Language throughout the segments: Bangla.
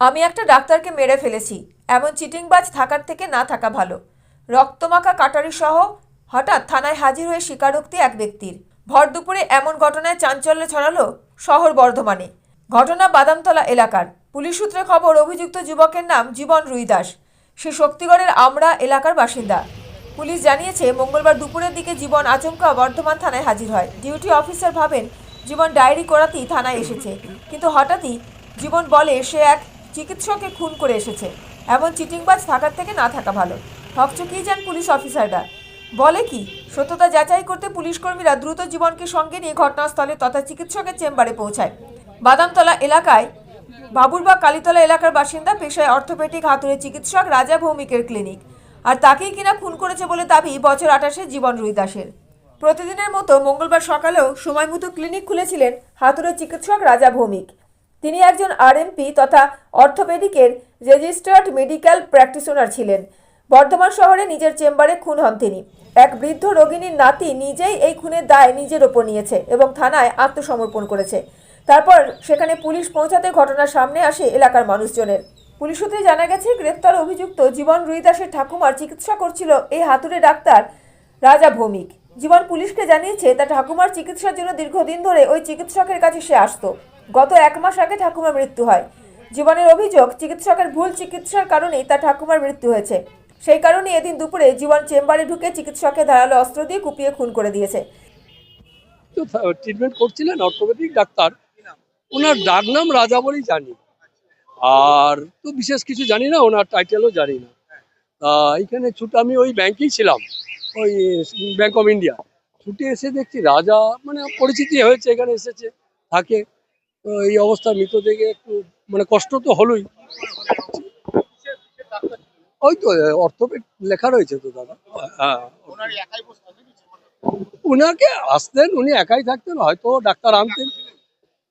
আমি একটা ডাক্তারকে মেরে ফেলেছি। এমন চিটিংবাজ থাকার থেকে না থাকা ভালো। রক্তমাখা কাটারি সহ হঠাৎ থানায় হাজির হয়ে স্বীকারোক্তি এক ব্যক্তির। ভর দুপুরে এমন ঘটনায় চাঞ্চল্য ছড়ালো শহর বর্ধমানে। ঘটনা বাদামতলা এলাকার। পুলিশ সূত্রে খবর, অভিযুক্ত যুবকের নাম জীবন রুইদাস সে শক্তিগড়ের আমড়া এলাকার বাসিন্দা। পুলিশ জানিয়েছে, মঙ্গলবার দুপুরের দিকে জীবন আচমকা বর্ধমান থানায় হাজির হয়। ডিউটি অফিসার ভাবেন, জীবন ডায়েরি করাতেই থানায় এসেছে। কিন্তু হঠাৎই জীবন বলে সে এক চিকিৎসককে খুন করে এসেছে। এমন চিটিংবাজ থাকার থেকে না থাকা ভালো। হকচকিয়ে যান পুলিশ অফিসাররা? বলে কি, সত্যতা যাচাই করতে পুলিশ কর্মীরা দ্রুত জীবনকে সঙ্গে নিয়ে ঘটনাস্থলে তথা চিকিৎসকের চেম্বারে পৌঁছায়। বাদামতলা এলাকায়, বাবুরবাগ কালীতলা এলাকার বাসিন্দা পেশায় অর্থোপেডিক হাতুড়ে চিকিৎসক রাজা ভৌমিকের ক্লিনিক। আর তাকেই কিনা খুন করেছে বলে দাবি বছর আঠাশে জীবন রুই দাসের। প্রতিদিনের মতো মঙ্গলবার সকালেও সময় মতো ক্লিনিক খুলেছিলেন হাতুড়ে চিকিৎসক রাজা ভৌমিক। তিনি একজন আরএমপি তথা অর্থোপেডিকের রেজিস্টার্ড মেডিকেল প্র্যাকটিশনার ছিলেন। বর্ধমান শহরে নিজের চেম্বারে খুন হন তিনি। এক বৃদ্ধ রোগিনীর নাতি নিজেই এই খুনের দায় নিজের ওপর নিয়েছে এবং থানায় আত্মসমর্পণ করেছে। তারপর সেখানে পুলিশ পৌঁছাতে ঘটনার সামনে আসে এলাকার মানুষজনের। পুলিশ সূত্রে জানা গেছে, গ্রেপ্তার অভিযুক্ত জীবন রুইদাসের ঠাকুমার চিকিৎসা করছিল এই হাতুড়ে ডাক্তার রাজা ভৌমিক। জীবন পুলিশকে জানিয়েছে, তার ঠাকুমার চিকিৎসার জন্য দীর্ঘদিন ধরে ওই চিকিৎসকের কাছে সে আসতো। গত এক মাস আগে ঠাকুমার মৃত্যু হয়। জীবনের অভিযোগ, চিকিৎসকের ভুল চিকিৎসার কারণেই তার ঠাকুমার মৃত্যু হয়েছে। সেই কারণে এদিন দুপুরে জীবন চেম্বারে ঢুকে চিকিৎসকের ধারালো অস্ত্র দিয়ে কুপিয়ে খুন করে দিয়েছে। ট্রিটমেন্ট করছিলেন অর্থোপেডিক ডাক্তার। ওনার ডাক নাম রাজা বলেই জানি। আর তো বিশেষ কিছু জানি না, ওনার টাইটেলও জানি না। এইখানে ছুট আমি ওই ব্যাংকেই ছিলাম, ওই ব্যাংক অফ ইন্ডিয়া ছুটে এসে দেখছি রাজা মানে পরিচিতি হয়েছে, এখানে এসেছে, থাকে। এই অবস্থা মৃত দেখে একটু মানে কষ্ট তো হলোই। ওই তো অর্থোপেড লেখা রয়েছে তো দাদা। হ্যাঁ। উনাকে আসতেন উনি একাই থাকতেন হয়তো ডাক্তার আনতেন।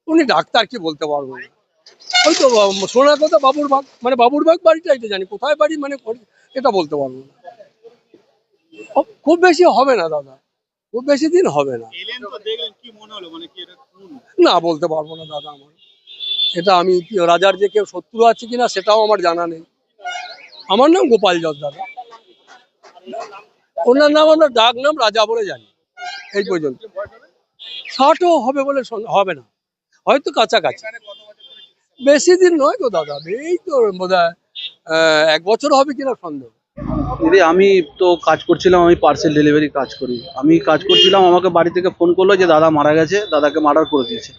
উনি ডাক্তার কি বলতে পারব? না ওই তো শোনার কথা বাবুর বাগ মানে বাবুর বাগ বাড়িটা এটা জানি কোথায় বাড়ি মানে এটা বলতে পারব না। খুব বেশি হবে না দাদা। খুব বেশি দিন হবে না। মনে না বলতে পারব না দাদা আমার। এটা আমি রাজার যে কেউ শত্রু আছে কিনা সেটাও আমার জানা নেই। আমার নাম গোপাল জজ দাদা। ওনার নাম আমরা ডাক নাম রাজা বলে জানি। এই পর্যন্ত। ষাটও হবে বলে হবে না। হয়তো কাছাকাছি। বেশি দিন নয় তো দাদা এই তো বোধ এক বছর হবে কিনা সন্দেহ। দিদি, আমি তো কাজ করছিলাম, আমি পার্সেল ডেলিভারি কাজ করি। আমি কাজ করছিলাম, আমাকে বাড়ি থেকে ফোন করল যে দাদা মারা গেছে, দাদাকে মার্ডার করে দিয়েছে।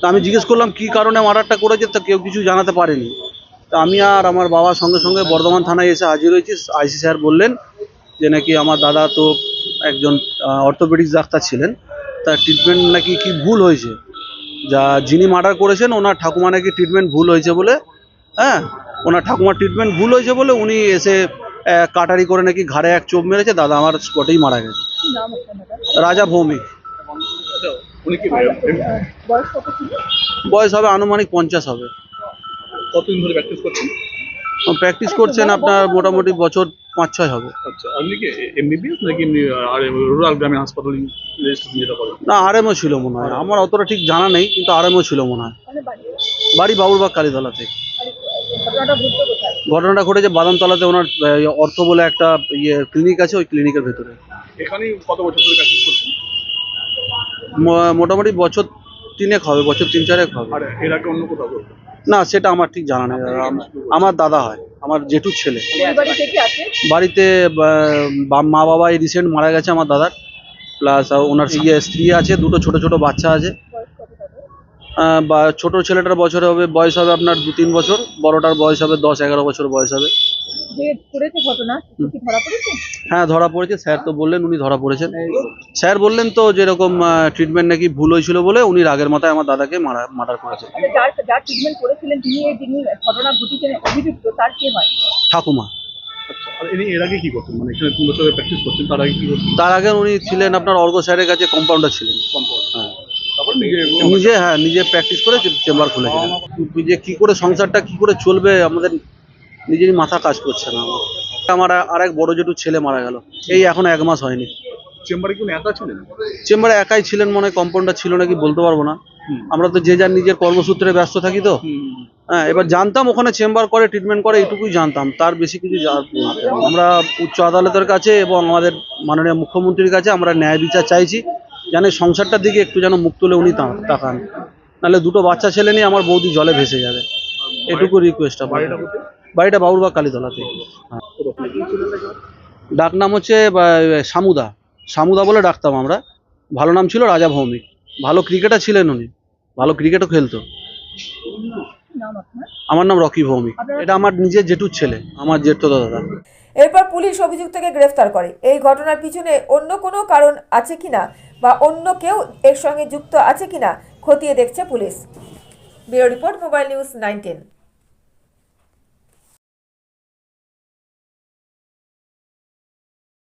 তা আমি জিজ্ঞেস করলাম, কি কারণে মার্ডারটা করেছে? তা কেউ কিছু জানাতে পারেনি। তা আমি আর আমার বাবার সঙ্গে সঙ্গে বর্ধমান থানায় এসে হাজির হয়েছি। আইসি স্যার বললেন যে নাকি আমার দাদা তো একজন অর্থোপেডিক্স ডাক্তার ছিলেন। তার ট্রিটমেন্ট নাকি কি ভুল হয়েছে? যা যিনি মার্ডার করেছেন, ওনার ঠাকুমা নাকি ট্রিটমেন্ট ভুল হয়েছে বলে হ্যাঁ? ওনার ঠাকুমার ট্রিটমেন্ট ভুল হয়েছে বলে উনি এসে কাটারি করে নাকি ঘাড়ে এক চোপ মেরেছে দাদা আমার স্পটেই মারা গেছে। রাজা ভৌমিক বয়স? হবে আনুমানিক পঞ্চাশ হবে। কতদিন ধরে প্র্যাকটিস করছেন? প্র্যাকটিস করছেন আপনার মোটামুটি বছর পাঁচ ছয় হবে। আচ্ছা আপনি কি এমবিবিএস নাকি এমনি আর রুরাল গ্রামীণ হাসপাতাল না আরএমও ছিল মনে হয়। আমার অতটা ঠিক জানা নেই কিন্তু আরএমও ছিল মনে হয়। বাড়ি? বাবুরবাগ কালীতলাতে ঘটনাটা ঘটেছে বাদামতলাতে ওনার অর্থ বলে একটা ইয়ে ক্লিনিক আছে ওই ক্লিনিকের ভেতরে। এখানেই কত বছর ধরে প্র্যাকটিস করছেন? মোটামুটি বছর তিনেক হবে বছর তিন চারেক হবে। আর এর আগে অন্য কোথাও না সেটা আমার ঠিক জানা নেই। আমার দাদা হয় আমার জেঠুর ছেলে। বাড়িতে মা বাবা এই রিসেন্ট মারা গেছে আমার দাদার প্লাস ওনার ইয়ে স্ত্রী আছে দুটো ছোট ছোট বাচ্চা আছে। বা ছোট ছেলেটার বছর হবে বয়স হবে আপনার দু তিন বছর বড়টার বয়স হবে দশ এগারো বছর বয়স হবে। হ্যাঁ ধরা পড়েছে স্যার তো বললেন উনি ধরা পড়েছেন। স্যার বললেন তো যেরকম ট্রিটমেন্ট নাকি ভুল হয়েছিল বলে উনি রাগের মাথায় আমার দাদাকে মারা মার্ডার করেছে যার যার ট্রিটমেন্ট করেছিলেন তিনি এই যিনি ঘটনা ঘটিয়েছেন অভিযুক্ত তার কে হয়? ঠাকুমা। আচ্ছা আর ইনি এর আগে কি করতেন? মানে এখানে প্র্যাকটিস করছেন তার আগে কি করতেন? তার আগে উনি ছিলেন আপনার অর্ঘ স্যারের কাছে কম্পাউন্ডার ছিলেন। হ্যাঁ। নিজে নিজে হ্যাঁ নিজে প্র্যাকটিস করে চেম্বার খুলেছিলেন যে কি করে সংসারটা কি করে চলবে আমাদের নিজেরই মাথা কাজ করছে না আমার। আরেক বড় জেঠুর ছেলে মারা গেল। এই এখন এক মাস হয়নি। চেম্বারে কি একা ছিলেন? চেম্বারে একাই ছিলেন মনে হয় কম্পাউন্ডার ছিল নাকি বলতে পারব না। আমরা তো যে যার নিজের কর্মসূত্রে ব্যস্ত থাকি তো। হ্যাঁ এবার জানতাম ওখানে চেম্বার করে ট্রিটমেন্ট করে এইটুকুই জানতাম। তার বেশি কিছু। আমরা উচ্চ আদালতের কাছে এবং আমাদের মাননীয় মুখ্যমন্ত্রীর কাছে আমরা ন্যায় বিচার চাইছি। যেন সংসারটার দিকে একটু যেন মুখ তুলে উনি তাকান। নাহলে দুটো বাচ্চা ছেলে নিয়ে আমার বৌদি জলে ভেসে যাবে। এটুকু রিকোয়েস্ট বাড়িটা কোথায়? বাড়িটা বাবুরবাগ কালীতলাতে। হ্যাঁ। ডাক নাম হচ্ছে সামুদা। সামুদা বলে ডাকতাম আমরা। ভালো নাম ছিল রাজা ভৌমিক। ভালো ক্রিকেটার ছিলেন উনি। ভালো ক্রিকেটও খেলতো। আমার নাম রকি ভৌমিক। এটা আমার নিজের জেঠুর ছেলে। আমার জেঠু দাদা। এরপর পুলিশ অভিযুক্তকে গ্রেফতার করে। এই ঘটনার পিছনে অন্য কোনো কারণ আছে কিনা বা অন্য কেউ এর সঙ্গে যুক্ত আছে কিনা খতিয়ে দেখছে police. Bureau report, mobile news nineteen.